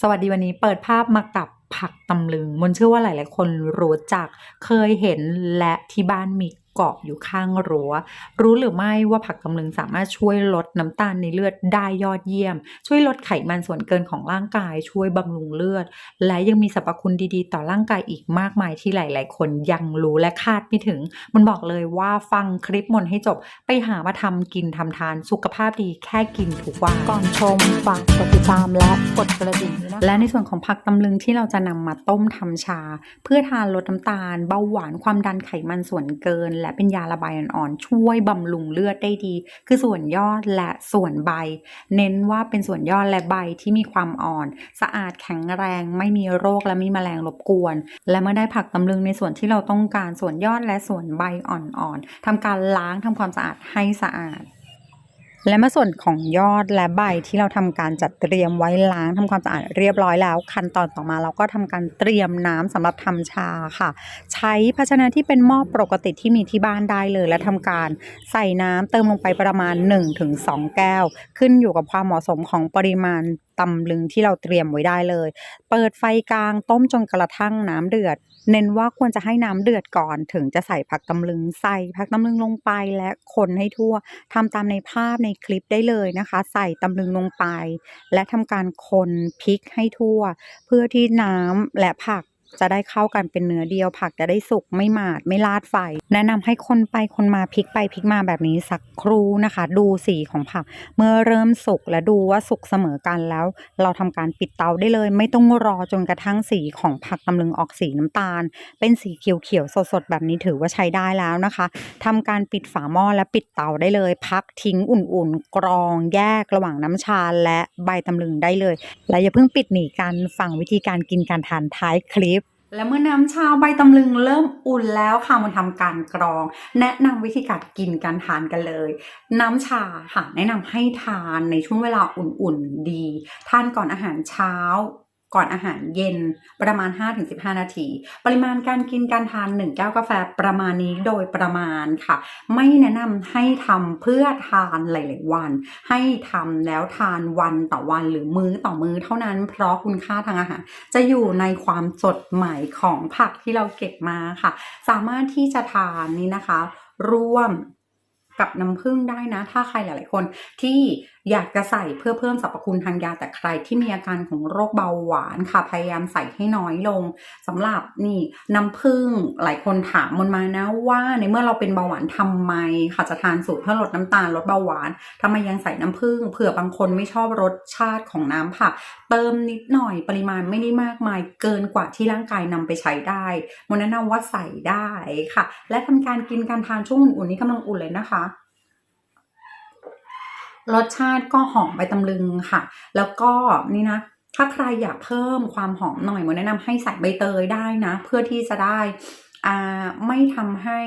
สวัสดีวันนี้เปิดภาพมากับผักตำลึง มนเชื่อว่าหลาย ๆ คนรู้จักเคยเห็นและที่บ้านมี เกาะอยู่ข้างรั้ว รู้หรือไม่ว่าผักตำลึงสามารถช่วยลดน้ำตาลในเลือดได้ยอดเยี่ยม ช่วยลดไขมันส่วนเกินของร่างกาย ช่วยบำรุงเลือด และยังมีสรรพคุณดีๆ ต่อร่างกายอีกมากมายที่หลาย ๆ คนยังรู้และคาดไม่ถึง มันบอกเลยว่าฟังคลิปมนให้จบไปหามาทำกินทำทานสุขภาพดีแค่กินทุกวันก่อนชมฝากกดติดตามและกดกระดิ่งด้วยนะและในส่วนของผักตำลึงที่เราจะนำมาต้มทำชา เพื่อทานลดน้ำตาลเบาหวานความดันไขมันส่วนเกินและเป็นยาระบายอ่อนๆช่วยบำรุงเลือดได้ดี คือส่วนยอดและส่วนใบ เน้นว่าเป็นส่วนยอดและใบที่มีความอ่อน สะอาดแข็งแรงไม่มีโรคและไม่มีแมลงรบกวน และเมื่อได้ผักตำลึงในส่วนที่เราต้องการส่วนยอดและส่วนใบอ่อนๆทำการล้างทำความสะอาดให้สะอาด และเมื่อส่วนของยอดและใบที่เราทำการจัดเตรียมไว้ล้างทำความสะอาดเรียบร้อยแล้ว ขั้นตอนต่อมาเราก็ทำการเตรียมน้ำสำหรับทำชาค่ะ ใช้ภาชนะที่เป็นหม้อปกติที่มีที่บ้านได้เลย และทำการใส่น้ำเติมลงไปประมาณ 1-2 แก้ว ขึ้นอยู่กับความเหมาะสมของปริมาณ ตำลึงที่เราเตรียมไว้ได้เลย เปิดไฟกลางต้มจนกระทั่งน้ำเดือด เน้นว่าควรจะให้น้ำเดือดก่อน ถึงจะใส่ผักตำลึงใส่ผักตำลึงลงไปและคนให้ทั่วทำตามในภาพในคลิปได้เลยนะคะ ใส่ตำลึงลงไป และทำการคนพลิกให้ทั่ว เพื่อที่น้ำและผัก จะได้เข้ากันเป็นเนื้อเดียวผักจะได้สุกไม่หมาดไม่ลาดไฟ แนะนำให้คนไปคนมาพลิกไปพลิกมาแบบนี้สักครู่นะคะ ดูสีของผัก เมื่อเริ่มสุกและดูว่าสุกเสมอกันแล้ว เราทำการปิดเตาได้เลย ไม่ต้องรอจนกระทั่งสีของผักตำลึงออกสีน้ำตาล เป็นสีเขียวๆสดๆแบบนี้ถือว่าใช้ได้แล้วนะคะทำการปิดฝาหม้อและปิดเตาได้เลย พักทิ้งอุ่นๆ กรองแยกระหว่างน้ำชาและใบตำลึงได้เลย และอย่าเพิ่งปิดหนีกันฟังวิธีการกินการทานท้ายคลิป และเมื่อน้ำชาใบตำลึงเริ่มอุ่นแล้วค่ะมันทำการกรอง แนะนำวิธีการกินการทานกันเลย น้ำชาค่ะแนะนำให้ทานในช่วงเวลาอุ่นๆดี ทานก่อนอาหารเช้า ก่อนอาหารเย็นประมาณ 5-15 นาที ปริมาณการกินการทาน 1 แก้วกาแฟประมาณนี้โดยประมาณค่ะ ไม่แนะนำให้ทำเพื่อทานหลาย ๆ วัน ให้ทำแล้วทานวันต่อวันหรือมื้อต่อมื้อเท่านั้น เพราะคุณค่าทางอาหารจะอยู่ในความสดใหม่ของผักที่เราเก็บมาค่ะ สามารถที่จะทานนี้นะคะ ร่วมกับน้ำผึ้งได้นะ ถ้าใครหลาย ๆ คนที่ อยากจะใส่เพื่อเพิ่มสรรพคุณทางยาแต่ใครที่มีอาการของโรคเบาหวานค่ะ พยายามใส่ให้น้อยลงสำหรับนี่น้ำผึ้งหลายคนถามมันมานะว่าในเมื่อเราเป็นเบาหวานทำไมค่ะจะทานสูตรเพื่อลดน้ำตาลลดเบาหวานทำไมยังใส่น้ำผึ้งเผื่อบางคนไม่ชอบรสชาติของน้ำผักเติมนิดหน่อยปริมาณไม่ได้มากมายเกินกว่าที่ร่างกายนำไปใช้ได้มนแนะนำว่าใส่ได้ค่ะ และทำการกินการทานช่วงอุ่นๆนี้กำลังอุ่นเลยนะคะ รสชาติก็หอมใบตำลึงค่ะ แล้วก็นี่นะ ถ้าใครอยากเพิ่มความหอมหน่อยมนแนะนำให้ใส่ใบเตยได้นะ เพื่อที่จะได้อ่าไม่ทำให้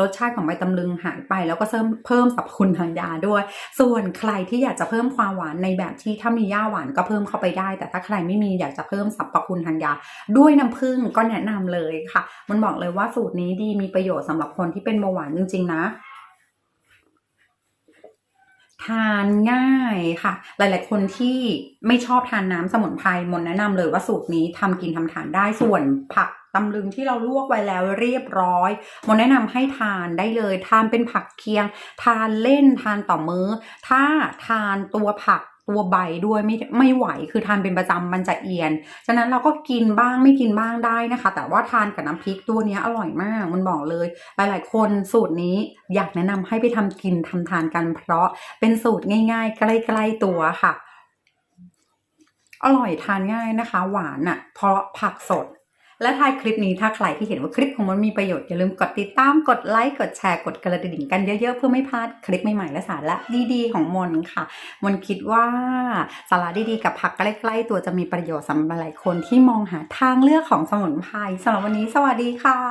รสชาติของใบตำลึงหายไป แล้วก็เพิ่มเพิ่มสรรพคุณทางยาด้วย ส่วนใครที่อยากจะเพิ่มความหวานในแบบที่ถ้ามีย่าหวานก็เพิ่มเข้าไปได้ แต่ถ้าใครไม่มีอยากจะเพิ่มสรรพคุณทางยา ด้วยน้ำผึ้งก็แนะนำเลยค่ะ มันบอกเลยว่าสูตรนี้ดีมีประโยชน์สำหรับคนที่เป็นเบาหวานจริงๆนะ ทานง่ายค่ะ หลาย ๆ คนที่ไม่ชอบทานน้ำสมุนไพรมนแนะนำเลยว่าสูตรนี้ทำกินทำทานได้ส่วนผักตำลึงที่เราลวกไว้แล้วเรียบร้อยมนแนะนำให้ทานได้เลย ทานเป็นผักเคียง ทานเล่นทานต่อมื้อ ถ้าทานตัวผัก ตัวใบด้วยไม่ไม่ไหวคือทานเป็นประจำมันจะเอียน ฉะนั้นเราก็กินบ้างไม่กินบ้างได้นะคะ แต่ว่าทานกับน้ำพริกตัวนี้อร่อยมากมันบอกเลย หลายๆ คนสูตรนี้อยากแนะนำให้ไปทำกินทำทานกันเพราะเป็นสูตรง่าย ๆ ใกล้ๆตัวค่ะ อร่อยทานง่ายนะคะ หวานอะ่ะ เพราะผักสด และท้ายคลิปนี้ถ้าใครที่เห็นว่าคลิปของมันมีประโยชน์อย่าลืมกดติดตามกดไลค์กดแชร์กดกระดิ่งกันเยอะๆเพื่อไม่พลาดคลิปใหม่ๆและสาระดีๆของมนค่ะมนคิดว่าสาระดีๆกับผักใกล้ๆตัวจะมีประโยชน์สำหรับหลายคนที่มองหาทางเลือกของสมุนไพรสำหรับวันนี้สวัสดีค่ะ